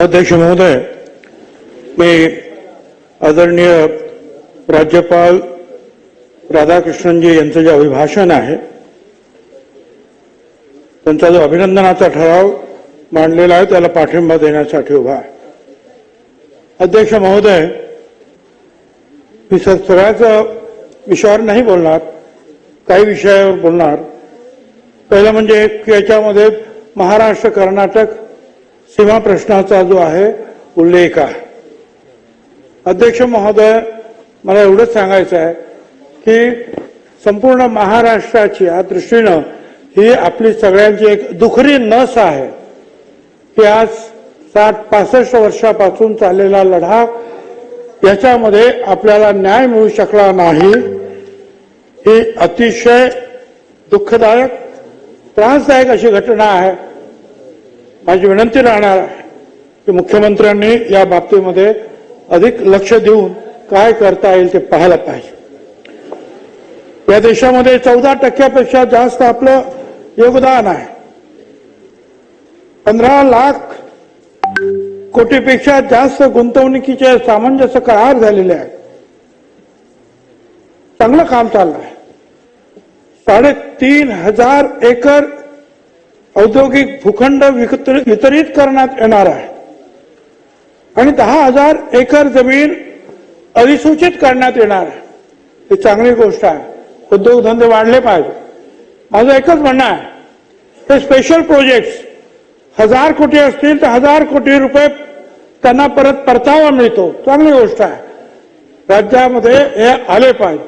अध्यक्ष महोदय मी आदरणीय राज्यपाल राधाकृष्णनजी यांचं जे अभिभाषण आहे त्यांचा जो अभिनंदनाचा ठराव मांडलेला आहे त्याला पाठिंबा देण्यासाठी उभा आहे. अध्यक्ष महोदय मी सर सगळ्याच विषयावर नाही बोलणार काही विषयावर बोलणार. पहिलं म्हणजे की याच्यामध्ये महाराष्ट्र कर्नाटक सीमा प्रश्नाचा जो आहे उल्लेख आहे. अध्यक्ष महोदय मला एवढंच सांगायचं आहे की संपूर्ण महाराष्ट्राची या दृष्टीनं ही आपली सगळ्यांची एक दुखरी नस आहे की आज साठ पासष्ट वर्षापासून चाललेला लढा याच्यामध्ये आपल्याला न्याय मिळू शकला नाही ही अतिशय दुःखदायक त्रासदायक अशी घटना आहे. माझी विनंती राहणार आहे की मुख्यमंत्र्यांनी या बाबतीमध्ये अधिक लक्ष देऊन काय करता येईल ते पाहायला पाहिजे. या देशामध्ये चौदा टक्क्यापेक्षा जास्त आपलं योगदान आहे. पंधरा लाख कोटीपेक्षा जास्त गुंतवणुकीचे सामंजस्य करार झालेले आहेत. चांगलं काम चाललं आहे साडेतीन हजार एकर औद्योगिक भूखंड विकत- वितरित करण्यात येणार आहे. आणि दहा हजार एकर जमीन अधिसूचित करण्यात येणार आहे. ही चांगली गोष्ट आहे. उद्योगधंदे वाढले पाहिजे. माझं एकच म्हणणं आहे. हे स्पेशल प्रोजेक्ट हजार कोटी असतील तर हजार कोटी रुपये त्यांना परत परतावा मिळतो. चांगली गोष्ट आहे. राज्यामध्ये हे आले पाहिजे.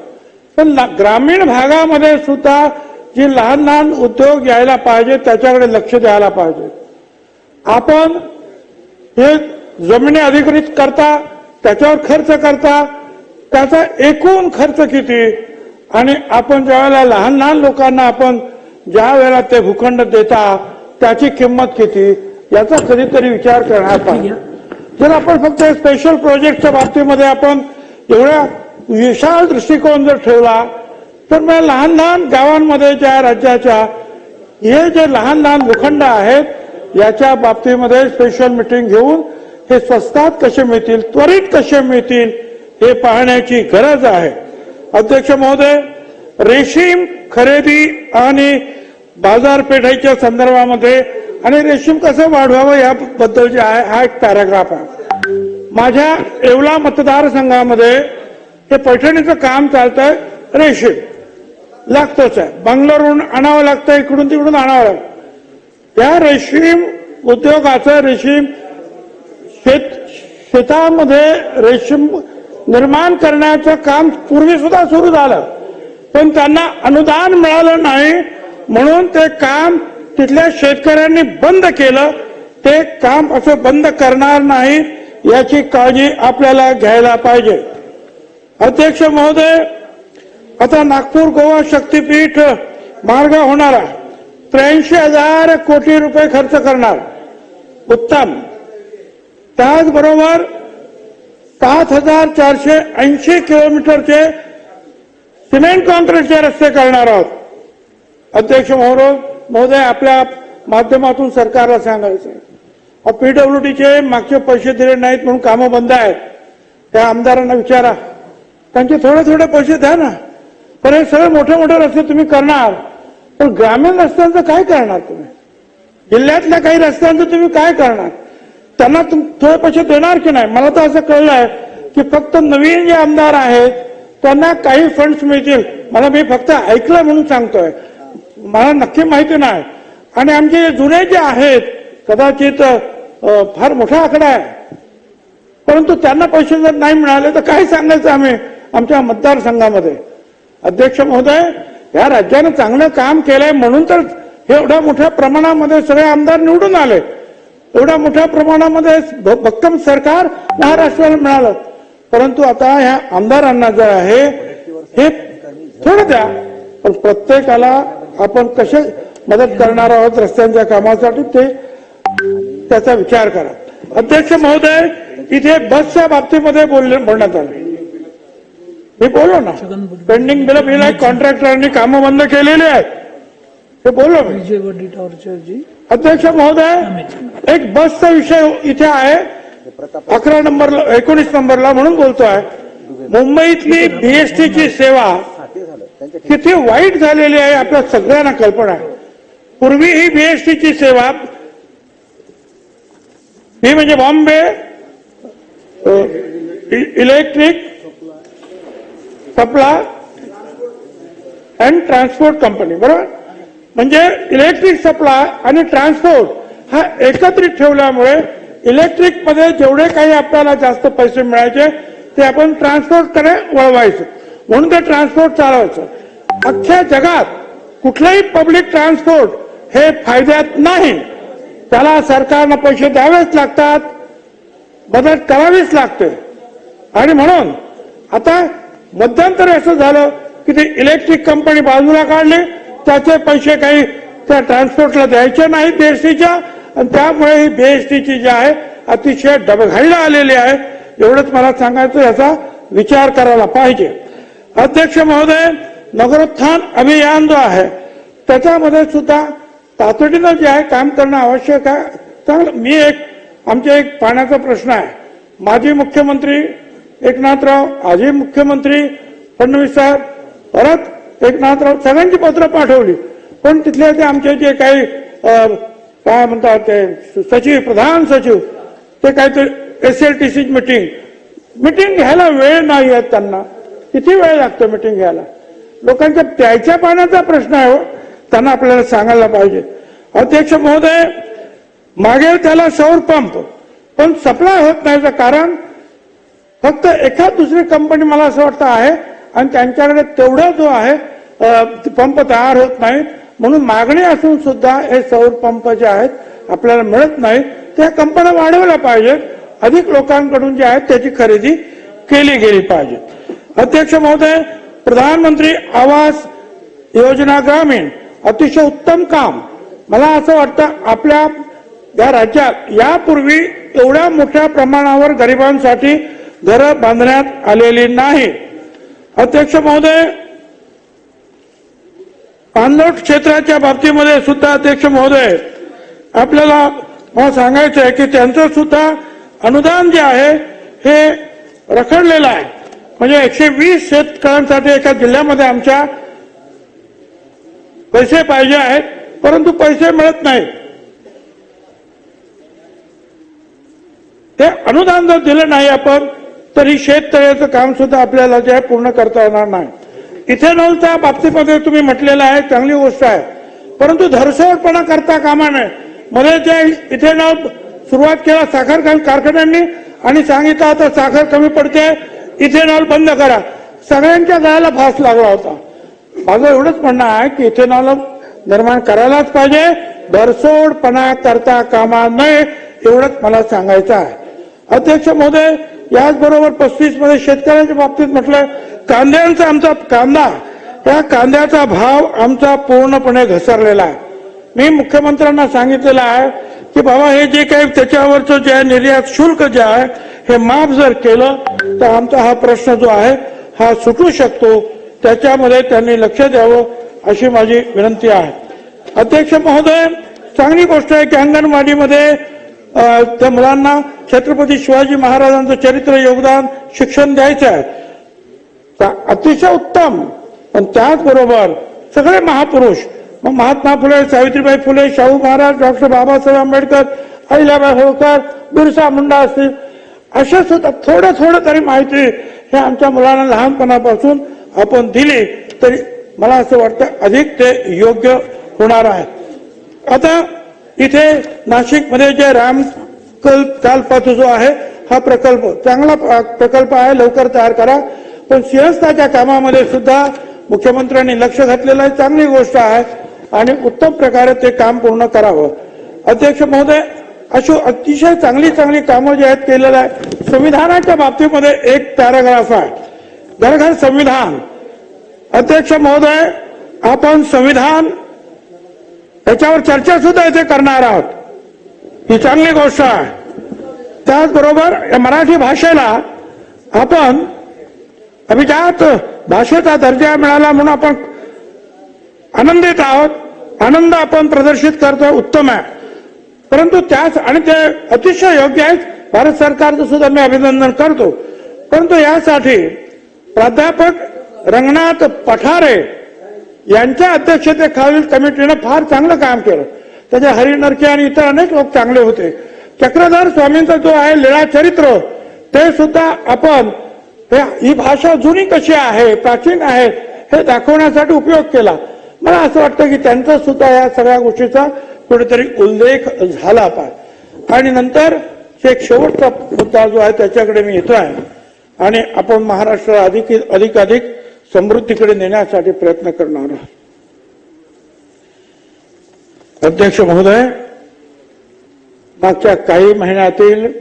पण ग्रामीण भागामध्ये सुद्धा जी लहान लहान उद्योग यायला पाहिजे त्याच्याकडे लक्ष द्यायला पाहिजे. आपण हे जमिनी अधिकृत करता त्याच्यावर खर्च करता त्याचा एकूण खर्च किती? आणि आपण ज्यावेळेला लहान लहान लोकांना आपण ज्या वेळेला ते भूखंड देता त्याची किंमत किती? याचा कधीतरी विचार करण्यात पाहिजे. जर आपण फक्त स्पेशल प्रोजेक्टच्या बाबतीमध्ये आपण एवढ्या विशाल दृष्टिकोन जर ठेवला तर मग लहान लहान गावांमध्ये ज्या राज्याच्या हे जे लहान लहान भूखंड आहेत याच्या बाबतीमध्ये स्पेशल मिटिंग घेऊन हे स्वस्तात कसे मिळतील त्वरित कसे मिळतील हे पाहण्याची गरज आहे. अध्यक्ष महोदय रेशीम खरेदी आणि बाजारपेठेच्या संदर्भामध्ये आणि रेशीम कसं वाढवावं याबद्दल जे आहे हा एक पॅराग्राफ आहे. माझ्या येवला मतदारसंघामध्ये हे पैठणीचं काम चालतंय रेशीम. लागतोच आहे. बंगलोरहून आणावं लागतं इकडून तिकडून आणावं लागतं त्या रेशीम उद्योगाचं रेशीम शेत शेतामध्ये रेशीम निर्माण करण्याचं काम पूर्वी सुद्धा सुरू झालं. पण त्यांना अनुदान मिळालं नाही म्हणून ते काम तिथल्या शेतकऱ्यांनी बंद केलं. ते काम असं बंद करणार नाही याची काळजी आपल्याला घ्यायला पाहिजे. अध्यक्ष महोदय आता नागपूर गोवा शक्तीपीठ मार्ग होणारा त्र्याऐंशी हजार कोटी रुपये खर्च करणार. उत्तम. त्याचबरोबर सात हजार चारशे ऐंशी किलोमीटरचे सिमेंट कॉन्क्रीटचे रस्ते करणार आहोत. अध्यक्ष महोदय महोदय आपल्या माध्यमातून सरकारला सांगायचं पीडब्ल्यूडीचे मागचे पैसे दिले नाहीत म्हणून कामं बंद आहेत. त्या आमदारांना विचारा. त्यांचे थोडे थोडे पैसे द्या ना. पण हे सगळे मोठे मोठे रस्ते तुम्ही करणार. पण ग्रामीण रस्त्यांचं काय करणार तुम्ही? जिल्ह्यातल्या काही रस्त्यांचं तुम्ही काय करणार? त्यांना तुम थोडे पैसे देणार की नाही? मला तर असं कळलंय की फक्त नवीन जे आमदार आहेत त्यांना काही फंड्स मिळतील. मला मी फक्त ऐकलं म्हणून सांगतोय. मला नक्की माहिती नाही. आणि आमचे जुने जे आहेत कदाचित फार मोठा आकडा आहे. परंतु त्यांना पैसे जर नाही मिळाले तर काय सांगायचं आम्ही आमच्या मतदारसंघामध्ये? अध्यक्ष महोदय या राज्यानं चांगलं काम केलंय म्हणून तर हे एवढ्या मोठ्या प्रमाणामध्ये सगळे आमदार निवडून आले. एवढ्या मोठ्या प्रमाणामध्ये भक्कम सरकार महाराष्ट्राला मिळालं. परंतु आता ह्या आमदारांना जे आहे हे थोडं द्या. पण प्रत्येकाला आपण कसे मदत करणार आहोत रस्त्यांच्या कामासाठी ते त्याचा विचार करा. अध्यक्ष महोदय इथे बसच्या बाबतीमध्ये बोलले बोलण्यात आले. मी बोललो ना. पेंडिंग बिल बिल आहे कॉन्ट्रॅक्टरांनी कामं बंद केलेली आहेत. हे बोललो मी. विजय वड्डी टॉर्चर जी. अध्यक्ष महोदय एक बसचा विषय इथे आहे. अकरा नंबरला एकोणीस नंबरला म्हणून बोलतोय मुंबईतली बीएसटीची सेवा किती वाईट झालेली आहे आपल्या सगळ्यांना कल्पना आहे. पूर्वी ही बीएसटीची सेवा ही म्हणजे Bombay electric supply and transport company बरोबर? म्हणजे इलेक्ट्रिक सप्लाय आणि ट्रान्सपोर्ट हा एकत्रित ठेवल्यामुळे इलेक्ट्रिकमध्ये जेवढे काही आपल्याला जास्त पैसे मिळायचे ते आपण ट्रान्सपोर्टकडे वळवायचं. म्हणून ते ट्रान्सपोर्ट चालवायचं. अख्ख्या जगात कुठलंही पब्लिक ट्रान्सपोर्ट हे फायद्यात नाही. त्याला सरकारनं पैसे द्यावेच लागतात मदत करावीच लागते. आणि म्हणून आता मध्यंतर असं झालं की ते इलेक्ट्रिक कंपनी बाजूला काढली. त्याचे पैसे काही त्या ट्रान्सपोर्टला द्यायचे नाही बीएसटीच्या आणि त्यामुळे ही बीएसटीची जी आहे अतिशय डबघाईला आलेली आहे. एवढंच मला सांगायचं याचा विचार करायला पाहिजे. अध्यक्ष महोदय नगरोत्थान अभियान जो आहे त्याच्यामध्ये सुद्धा तातडीनं जे आहे काम करणं आवश्यक आहे. तर मी एक आमच्या एक पाण्याचा प्रश्न आहे. माजी मुख्यमंत्री एकनाथराव आजी मुख्यमंत्री फडणवीस साहेब परत एकनाथराव सगळ्यांची पत्र पाठवली. पण तिथले ते आमचे जे काही काय म्हणतात ते सचिव प्रधान सचिव ते काहीतरी S L T C meeting meeting घ्यायला वेळ नाही आहे त्यांना. किती वेळ लागतो मिटिंग घ्यायला? लोकांच्या प्यायच्या पाण्याचा प्रश्न आहे हो. त्यांना आपल्याला सांगायला पाहिजे. अध्यक्ष महोदय मागेल त्याला सौर पंप. पण सप्लाय होत नाहीचं कारण फक्त एका दुसरी कंपनी मला असं वाटतं आहे आणि त्यांच्याकडे तेवढा जो आहे पंप तयार होत नाहीत. म्हणून मागणी असून सुद्धा हे सौर पंप जे आहेत आपल्याला मिळत नाहीत. त्या कंपन्या वाढवल्या पाहिजेत. अधिक लोकांकडून जे आहेत त्याची खरेदी केली गेली पाहिजे अध्यक्ष महोदय प्रधानमंत्री आवास योजना ग्रामीण अतिशय उत्तम काम. मला असं वाटतं आपल्या या राज्यात यापूर्वी एवढ्या मोठ्या प्रमाणावर गरिबांसाठी घरं बांधण्यात आलेली नाही. अध्यक्ष महोदय पाणलोट क्षेत्राच्या बाबतीमध्ये सुद्धा अध्यक्ष महोदय आपल्याला मला सांगायचं आहे की त्यांचं सुद्धा अनुदान जे आहे हे रखडलेलं आहे. म्हणजे एकशे वीस शेतकऱ्यांसाठी एका जिल्ह्यामध्ये आमच्या पैसे पाहिजे आहेत परंतु पैसे मिळत नाही ते अनुदान जर दिलं नाही आपण तरी शेततळ्याचं काम सुद्धा आपल्याला जे आहे पूर्ण करता येणार नाही. इथेनॉलच्या बाबतीमध्ये तुम्ही म्हटलेलं आहे चांगली गोष्ट आहे. परंतु धरसोडपणा करता कामा नये. मध्ये जे इथेनॉल सुरुवात केला साखर कारखान्यांनी आणि सांगितलं आता साखर कमी पडते इथेनॉल बंद करा. सगळ्यांच्या गळ्याला फास लागला होता. माझं एवढंच म्हणणं आहे की इथेनॉल निर्माण करायलाच पाहिजे धरसोडपणा करता कामा नये एवढंच मला सांगायचं आहे. अध्यक्ष महोदय याचबरोबर पस्तीसमध्ये शेतकऱ्यांच्या बाबतीत म्हटलं कांद्यांचा आमचा कांदा या कांद्याचा भाव आमचा पूर्णपणे घसरलेला आहे. मी मुख्यमंत्र्यांना सांगितलेलं आहे की बाबा हे जे काही त्याच्यावरचं जे आहे निर्यात शुल्क जे आहे हे माफ जर केलं तर आमचा हा प्रश्न जो आहे हा सुटू शकतो. त्याच्यामध्ये त्यांनी लक्ष द्यावं अशी माझी विनंती आहे. अध्यक्ष महोदय चांगली गोष्ट आहे की अंगणवाडीमध्ये त्या मुलांना छत्रपती शिवाजी महाराजांचं चरित्र योगदान शिक्षण द्यायचं आहे. अतिशय उत्तम. पण त्याचबरोबर सगळे महापुरुष मग महात्मा फुले सावित्रीबाई फुले शाहू महाराज डॉक्टर बाबासाहेब आंबेडकर अहिल्याबाई होळकर बिरसा मुंडा असतील अशा सुद्धा थोडं थोडं तरी माहिती हे आमच्या मुलांना लहानपणापासून आपण दिली तरी मला असं वाटतं अधिक ते योग्य होणार आहे. आता इथे नाशिकमध्ये जे राम कल्प कालपथ जो आहे हा प्रकल्प चांगला प्रकल्प आहे लवकर तयार करा. पण सिंहस्थाच्या कामामध्ये सुद्धा मुख्यमंत्र्यांनी लक्ष घातलेलं आहे चांगली गोष्ट आहे. आणि उत्तम प्रकारे ते काम पूर्ण करावं. अध्यक्ष महोदय अशी अतिशय चांगली चांगली कामं जी आहेत केलेलं आहे संविधानाच्या बाबतीमध्ये एक पॅराग्राफ आहे. घर घर संविधान. अध्यक्ष महोदय आपण संविधान त्याच्यावर चर्चा सुद्धा इथे करणार आहोत. ही चांगली गोष्ट आहे. त्याचबरोबर या मराठी भाषेला आपण अभिजात भाषेचा दर्जा मिळाला म्हणून आपण आनंदित आहोत. आनंद आपण प्रदर्शित करतो उत्तम आहे. परंतु त्याच आणि ते अतिशय योग्य आहेत. भारत सरकारचं सुद्धा मी अभिनंदन करतो. परंतु यासाठी प्राध्यापक रंगनाथ पठारे यांच्या अध्यक्षतेखालील कमिटीनं फार चांगलं काम केलं. त्याचे हरी आणि इतर अनेक लोक चांगले होते. चक्रधर स्वामींचा जो आहे लीळा चरित्र ते सुद्धा आपण ही भाषा जुनी कशी आहे प्राचीन आहे हे दाखवण्यासाठी उपयोग केला. मला असं वाटतं की त्यांचा सुद्धा या सगळ्या गोष्टीचा कुठेतरी उल्लेख झाला पाहिजे. आणि नंतर एक शेवटचा मुद्दा जो आहे त्याच्याकडे मी येतो आहे आणि आपण महाराष्ट्र अधिक अधिक अधिक समृद्धीकडे नेण्यासाठी प्रयत्न करणार आहोत अध्यक्ष महोदय मागच्या काही महिन्यातील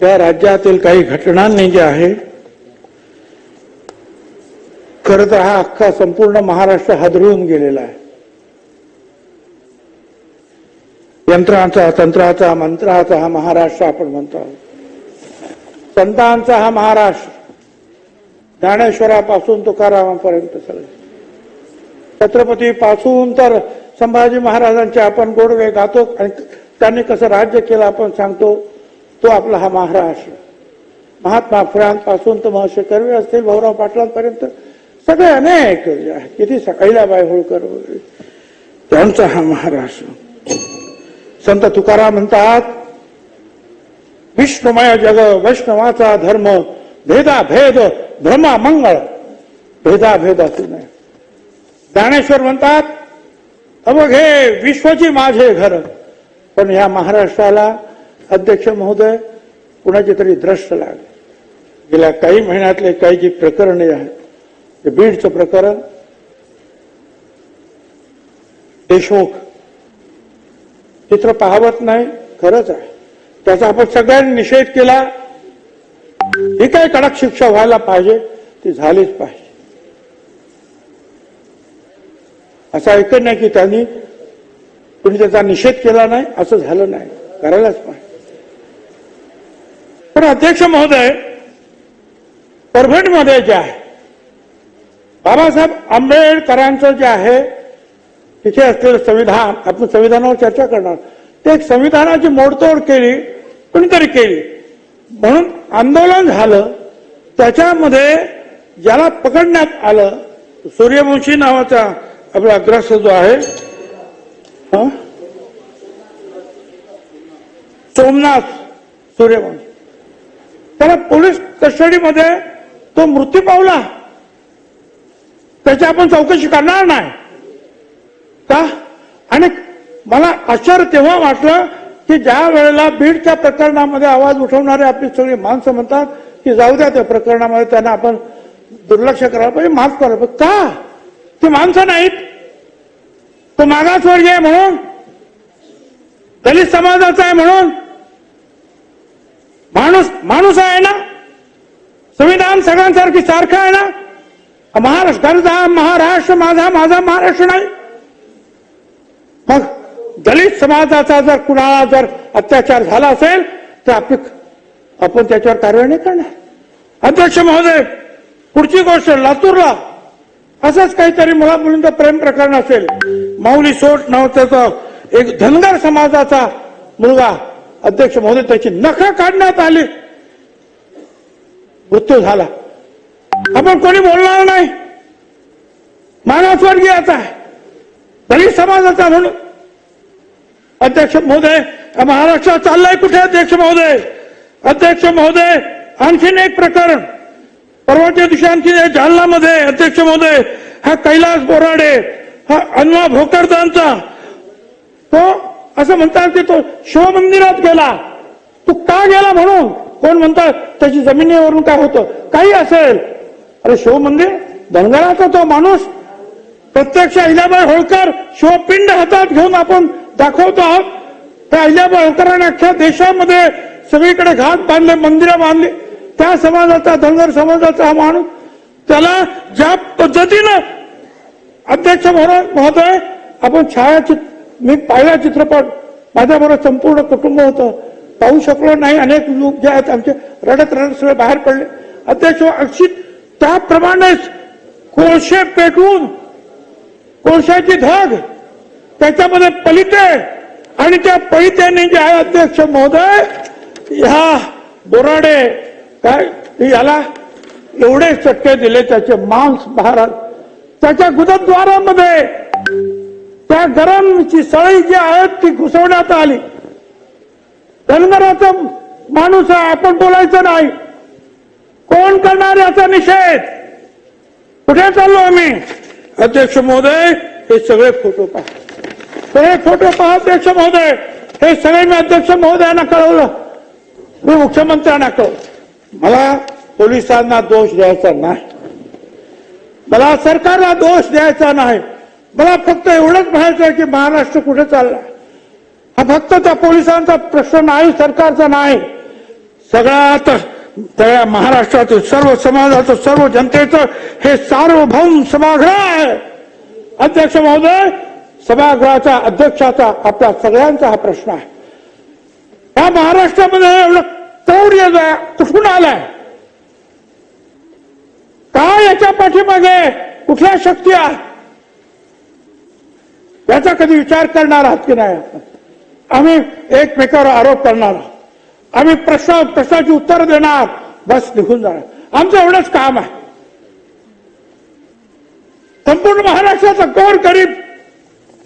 त्या राज्यातील काही घटनांनी जे आहे खरं तर हा अख्खा संपूर्ण महाराष्ट्र हादरून गेलेला आहे. यंत्रांचा तंत्राचा मंत्राचा हा महाराष्ट्र आपण म्हणतो. आहोत संतांचा हा महाराष्ट्र. ज्ञानेश्वरापासून तुकारामापर्यंत सगळे. छत्रपती पासून तर संभाजी महाराजांचे आपण गोडवे गातो आणि त्यांनी कसं राज्य केलं आपण सांगतो तो आपला हा महाराष्ट्र. महात्मा फुलांपासून तर महर्षी कर्वे असतील भाऊराव पाटलांपर्यंत सगळे अनेक किती अहिल्याबाई होळकर वगैरे. त्यांचा हा महाराष्ट्र. संत तुकाराम म्हणतात विष्णुमय जग वैष्णवाचा धर्म भेदा भेद भ्रमा मंगळ. भेदा भेद असू नये ज्ञानेश्वर म्हणतात अवघे विश्वची माझे घर. पण या महाराष्ट्राला अध्यक्ष महोदय कुणाची तरी द्रष्ट लागले. गेल्या काही महिन्यातले काही जी प्रकरणे आहेत ते बीडचं प्रकरण देशमुख चित्र पाहावत नाही खरंच आहे. त्याचा आपण सगळ्यांनी निषेध केला ही काय कडक शिक्षा व्हायला पाहिजे? ती झालीच पाहिजे. असं ऐकत नाही की त्यांनी कुणी त्याचा निषेध केला नाही असं झालं नाही. करायलाच पाहिजे. पण अध्यक्ष महोदय परभणीमध्ये जे आहे बाबासाहेब आंबेडकरांचं जे आहे तिथे असलेलं संविधान आपण संविधानावर चर्चा करणार. ते संविधानाची मोडतोड केली कुणीतरी केली. म्हणून आंदोलन झालं. त्याच्यामध्ये ज्याला पकडण्यात आलं सूर्यवंशी नावाचा आपला अग्रस्त जो आहे सोमनाथ सूर्यवंशी. त्याला पोलीस कस्टडीमध्ये तो मृत्यू पावला. त्याची आपण चौकशी करणार नाही. का? आणि मला आश्चर्य तेव्हा वाटलं की ज्या वेळेला बीडच्या प्रकरणामध्ये आवाज उठवणारे आपली सगळी माणसं म्हणतात की जाऊ द्या त्या प्रकरणामध्ये त्यांना आपण दुर्लक्ष करायला पाहिजे माफ करायला पाहिजे. का? ती माणसं नाहीत. तो मागासवर्गीय आहे म्हणून दलित समाजाचा आहे म्हणून. माणूस माणूस आहे ना? संविधान सगळ्यांसारखी सारखं आहे ना? महाराष्ट्र महाराष्ट्र माझा माझा महाराष्ट्र नाही. दलित समाजाचा जर कुणाला जर अत्याचार झाला असेल तर आपली आपण त्याच्यावर कारवाई नाही करणार. अध्यक्ष महोदय पुढची गोष्ट लातूरला. असंच काहीतरी मुला मुलींचं प्रेम प्रकरण असेल. माऊली सोट नाव एक धनगर समाजाचा मुलगा अध्यक्ष महोदय त्याची नख काढण्यात आली. मृत्यू झाला. आपण कोणी बोलणार नाही. मानसवर्गीयाचा आहे. दलित समाजाचा म्हणून अध्यक्ष महोदय महाराष्ट्रात चाललाय कुठे अध्यक्ष महोदय? अध्यक्ष महोदय आणखीन एक प्रकरण. परवाच्या दिवशी आणखी जालना जालनामध्ये अध्यक्ष महोदय हा कैलास बोराडे हा अन्वा भोकरदांचा. तो असं म्हणतात की तो शिवमंदिरात गेला. तू का गेला म्हणून? कोण म्हणतात त्याची जमिनीवरून काय होतं? काही असेल. अरे शिवमंदिर? धनगराचा तो माणूस? प्रत्यक्ष अहिल्याबाई होळकर शिवपिंड हातात घेऊन आपण दाखवतो त्या अहिल्याबाई होळकरांनी अख्ख्या देशामध्ये सगळीकडे घात बांधले मंदिरं बांधली. त्या समाजाचा धनगर समाजाचा हा माणूस त्याला ज्या पद्धतीनं अध्यक्ष म्हणून महोदय आपण छायाचित्र मी पाहिला चित्रपट माझ्याबरोबर संपूर्ण कुटुंब होतं. पाहू शकलो नाही अनेक लोक जे आहेत आमचे रडत रडत सगळे बाहेर पडले. अध्यक्ष अक्षित त्याप्रमाणेच कोळशे पेटवून कोळशाची धग त्याच्यामध्ये पलिते आणि त्या पळीत्यांनी जे आहे अध्यक्ष महोदय ह्या बोराडे काय याला एवढे चटके दिले त्याचे मांस महाराज. त्याच्या गुदद्वारामध्ये त्या गरमची सळी जी आहे ती घुसवण्यात आली. धनगराचा माणूस आहे आपण बोलायचं नाही. कोण करणार याचा निषेध? कुठे चाललो आम्ही? अध्यक्ष महोदय हे सगळे फोटो तर सगळे फोटो पहा अध्यक्ष महोदय हे सगळ्यांनी अध्यक्ष महोदयांना कळवलं. मी मुख्यमंत्र्यांना कळवलं. मला पोलिसांना दोष द्यायचा नाही. मला सरकारला दोष द्यायचा नाही. मला फक्त एवढंच म्हणायचं की महाराष्ट्र कुठे चालला? हा फक्त त्या पोलिसांचा प्रश्न नाही सरकारचा नाही. सगळ्यात सगळ्या महाराष्ट्रातील सर्व समाजाचं सर्व जनतेचं हे सार्वभौम सभागृह आहे. अध्यक्ष महोदय सभागृहाच्या अध्यक्षाचा आपल्या सगळ्यांचा हा प्रश्न आहे. या महाराष्ट्रामध्ये एवढं क्रौर्य कुठून आलाय. काय याच्या पाठीमागे कुठल्या शक्ती आहेत याचा कधी विचार करणार आहात की नाही आपण? आम्ही एकमेकावर आरोप करणार आम्ही प्रश्न प्रश्नाची उत्तर देणार बस निघून जाणार. आमचं एवढंच काम आहे. संपूर्ण महाराष्ट्राचा कोर गरीब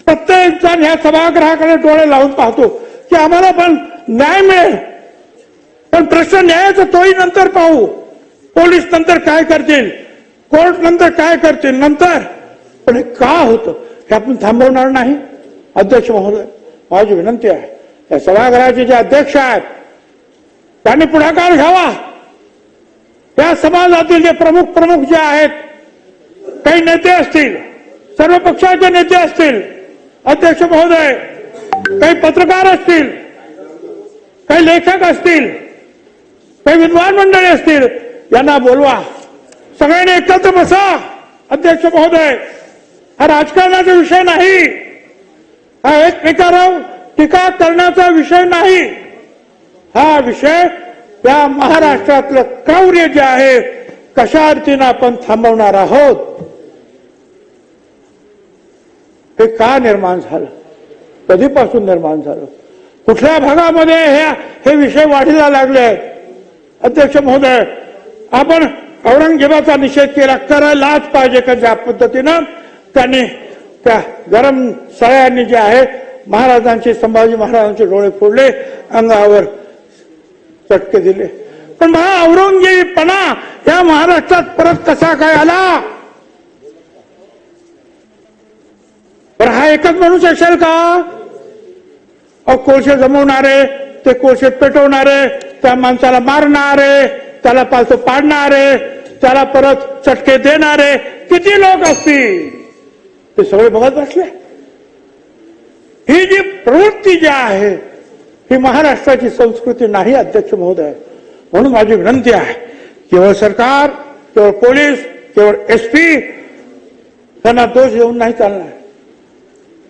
प्रत्येक जण ह्या सभागृहाकडे डोळे लावून पाहतो की आम्हाला पण न्याय मिळेल. पण प्रश्न न्यायाचा तोही नंतर पाहू. पोलीस नंतर काय करतील? कोर्ट नंतर काय करतील? नंतर. पण हे का होतं? हे आपण थांबवणार नाही. अध्यक्ष महोदय माझी विनंती आहे या सभागृहाचे जे अध्यक्ष आहेत त्यांनी पुढाकार घ्यावा. त्या समाजातील जे प्रमुख प्रमुख जे आहेत काही नेते असतील सर्व पक्षाचे नेते असतील अध्यक्ष महोदय काही पत्रकार असतील काही लेखक असतील काही विद्वान मंडळी असतील यांना बोलवा. सगळ्यांनी एकत्र बसा अध्यक्ष महोदय. हा राजकारणाचा विषय नाही. हा एकमेकावर टीका करण्याचा विषय नाही. हा विषय या महाराष्ट्रातलं क्रौर्य जे आहे कशा अर्थीनं आपण थांबवणार आहोत? हे का निर्माण झालं? कधीपासून निर्माण झालं? कुठल्या भागामध्ये हे हे विषय वाढीला लागले? आहेत अध्यक्ष महोदय आपण औरंगजेबाचा निषेध केला करायलाच पाहिजे का ज्या पद्धतीनं? त्यांनी त्या गरम सळ्यांनी जे आहे महाराजांचे संभाजी महाराजांचे डोळे फोडले अंगावर चटके दिले. पण महा औरंगजेबपणा या महाराष्ट्रात परत कसा काय आला? पण हा एकच माणूस असेल का? अहो कोळशे जमवणारे ते कोळशे पेटवणारे त्या माणसाला मारणारे त्याला पालतो पाडणारे त्याला परत चटके देणारे किती लोक असतील? ते सगळे बघत बसले. ही जी प्रवृत्ती जी आहे ही महाराष्ट्राची संस्कृती नाही अध्यक्ष महोदय. म्हणून माझी विनंती आहे केवळ सरकार केवळ पोलीस केवळ एसपी त्यांना दोष देऊन नाही चालणार.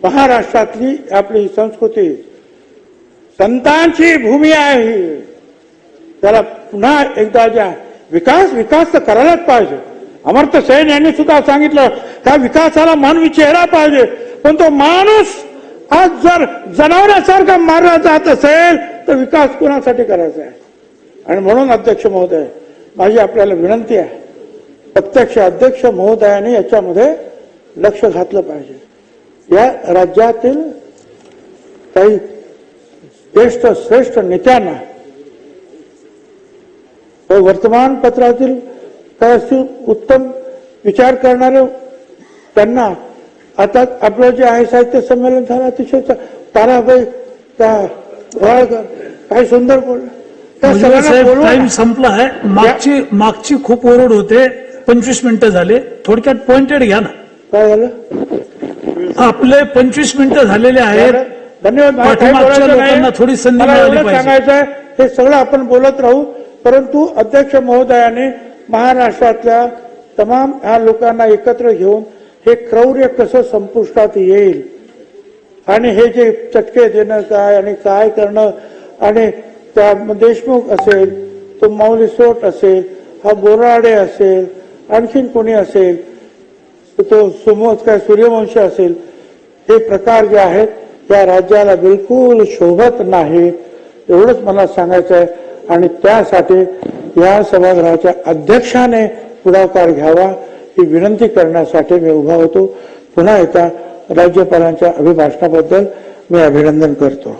महाराष्ट्रातली आपली संस्कृती संतांची भूमी आहे. ही त्याला पुन्हा एकदा ज्या विकास विकास तर करायलाच पाहिजे. अमर्त्य सेन यांनी सुद्धा सांगितलं त्या विकासाला मानवी चेहरा पाहिजे. पण तो माणूस आज जर जनावरासारखा मारला जात असेल तर विकास कोणासाठी करायचा आहे? आणि म्हणून अध्यक्ष महोदय माझी आपल्याला विनंती आहे प्रत्यक्ष अध्यक्ष महोदयाने याच्यामध्ये लक्ष घातलं पाहिजे. या राज्यातील काही ज्येष्ठ श्रेष्ठ नेत्यांना व वर्तमानपत्रातील काय असतील उत्तम विचार करणारे त्यांना आता आपलं जे आहे साहित्य संमेलन झालं अतिशय ताराबाई त्या काय सुंदर बोलवा टाइम. संपला आहे. मागची मागची खूप ओरड होते. पंचवीस मिनिटं झाले. थोडक्यात पॉइंटेड घ्या ना. काय झालं? आपले पंचवीस मिनिटं झालेले आहेत. धन्यवाद. पाठीमागच्या. लोकांना थोडी संधी मिळाली पाहिजे. सांगायचं आहे हे सगळं आपण बोलत राहू परंतु अध्यक्ष महोदयाने महाराष्ट्रातल्या तमाम ह्या लोकांना एकत्र घेऊन हे क्रौर्य कसं संपुष्टात येईल? आणि हे जे चटके देणं काय आणि काय करणं? आणि त्या देशमुख असेल तो माऊली सोट असेल हा बोराडे असेल आणखीन कोणी असेल तो सुमोज काय सूर्यवंशी असेल हे प्रकार जे आहेत त्या राज्याला बिलकुल शोभत नाही एवढंच मला सांगायचं आहे. आणि त्यासाठी या सभागृहाच्या अध्यक्षाने पुढाकार घ्यावा ही विनंती करण्यासाठी मी उभा होतो. पुन्हा एकदा राज्यपालांच्या अभिभाषणाबद्दल मी अभिनंदन करतो.